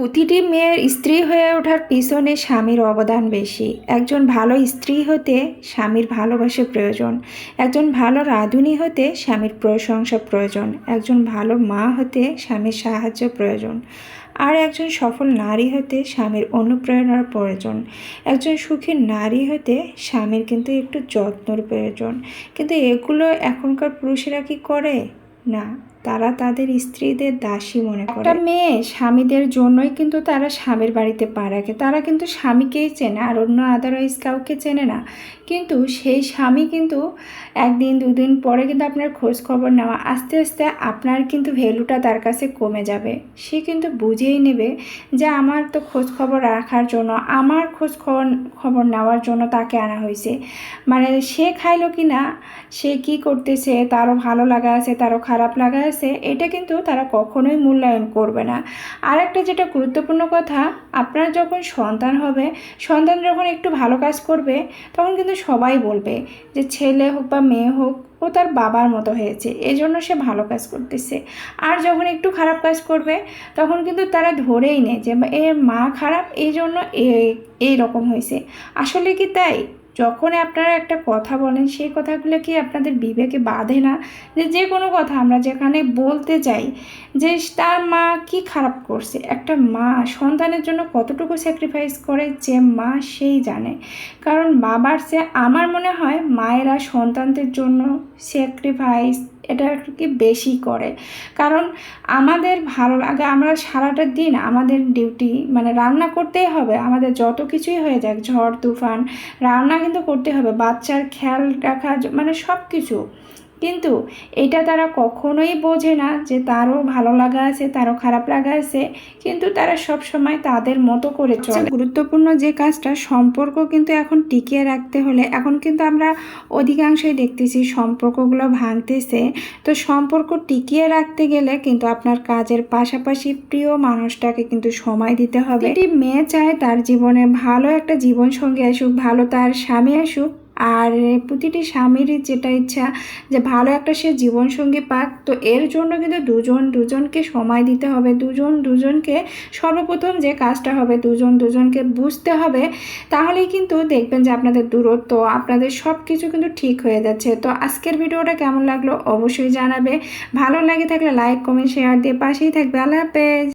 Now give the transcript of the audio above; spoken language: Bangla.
প্রতিটি মেয়ের স্ত্রী হয়ে ওঠার পিছনে স্বামীর অবদান বেশি। একজন ভালো স্ত্রী হতে স্বামীর ভালোবাসা প্রয়োজন। একজন ভালো রাঁধুনি হতে স্বামীর প্রশংসা প্রয়োজন। একজন ভালো মা হতে স্বামীর সাহায্য প্রয়োজন। আর একজন সফল নারী হতে স্বামীর অনুপ্রেরণার প্রয়োজন। একজন সুখী নারী হতে স্বামীর কিন্তু একটু যত্নর প্রয়োজন। কিন্তু এগুলো এখনকার পুরুষেরা কি করে? না। তারা তাদের স্ত্রীদের দাসী মনে করে। একটা মেয়ে স্বামীদের জন্যই কিন্তু তারা স্বামীর বাড়িতে পা রাখে। তারা কিন্তু স্বামীকেই চেনে, আর অন্য আদারওয়াইজ কাউকে চেনে না। কিন্তু সেই স্বামী কিন্তু একদিন, দুদিন পরে কিন্তু আপনার খোঁজ খবর নেওয়া, আস্তে আস্তে আপনার কিন্তু ভ্যালুটা তার কাছে কমে যাবে। সে কিন্তু বুঝেই নেবে যে আমার তো খোঁজ খবর রাখার জন্য, আমার খোঁজ খবর খবর নেওয়ার জন্য তাকে আনা হয়েছে। মানে সে খাইলো কি না সে কি করতেছে, তারও ভালো লাগা আছে, তারও খারাপ লাগা আছে এটা কিন্তু তারা কখনোই মূল্যায়ন করবে না। আর একটা যেটা গুরুত্বপূর্ণ কথা, আপনার যখন সন্তান হবে, সন্তান যখন একটু ভালো কাজ করবে, তখন কিন্তু সবাই বলবে যে ছেলে হোক বা মেয়ে হোক, ও তার বাবার মতো হয়েছে এই জন্য সে ভালো কাজ করতেছে। আর যখন একটু খারাপ কাজ করবে, তখন কিন্তু তারা ধরেই নেয় যে এর মা খারাপ এই জন্য এই রকম হয়েছে। আসলে কি তাই? যখন আপনারা একটা কথা বলেন, সেই কথাগুলো কি আপনাদের বিবেকে বাঁধে না? যে যে কোনো কথা আমরা যেখানে বলতে যাই, যে তার মা কি খারাপ করছে? একটা মা সন্তানের জন্য কতটুকু স্যাক্রিফাইস করে যে মা সেই জানে। কারণ বাবার সে, আমার মনে হয় মায়েরা সন্তানদের জন্য স্যাক্রিফাইস এটা একটু কি বেশি করে। কারণ আমাদের ভালো লাগে, আমরা সারাটা দিন আমাদের ডিউটি মানে রান্না করতেই হবে, আমাদের যত কিছুই হয়ে যাক, ঝড়, তুফান, রান্না কিন্তু করতে হবে। বাচ্চার খেয়াল রাখা মানে সব কিছু কিন্তু এটা তারা কখনোই বোঝে না যে তারও ভালো লাগা আছে তারও খারাপ লাগা আছে কিন্তু তারা সব সময় তাদের মতো করে চলে। গুরুত্বপূর্ণ যে কাজটা সম্পর্ক কিন্তু এখন টিকিয়ে রাখতে হলে এখন কিন্তু আমরা অধিকাংশই দেখতেছি সম্পর্কগুলো ভাঙতেছে। তো সম্পর্ক টিকিয়ে রাখতে গেলে কিন্তু আপনার কাজের পাশাপাশি প্রিয় মানুষটাকে কিন্তু সময় দিতে হবে। এটি মেয়ে চায় তার জীবনে ভালো একটা জীবনসঙ্গী আসুক ভালো তার স্বামী আসুক আর প্রতিটি স্বামীরই যেটা ইচ্ছা যে ভালো একটা সে জীবনসঙ্গী পাক, তো এর জন্য কিন্তু দুজন দুজনকে সময় দিতে হবে। দুজন দুজনকে সর্বপ্রথম যে কাজটা হবে, দুজন দুজনকে বুঝতে হবে, তাহলেই কিন্তু দেখবেন যে আপনাদের দূরত্ব, আপনাদের সব কিছু কিন্তু ঠিক হয়ে যাচ্ছে। তো আজকের ভিডিওটা কেমন লাগল অবশ্যই জানাবে। ভালো লাগে থাকলে লাইক কমেন্ট শেয়ার দিয়ে পাশেই থাকবে। আল্লাহ হাফেজ।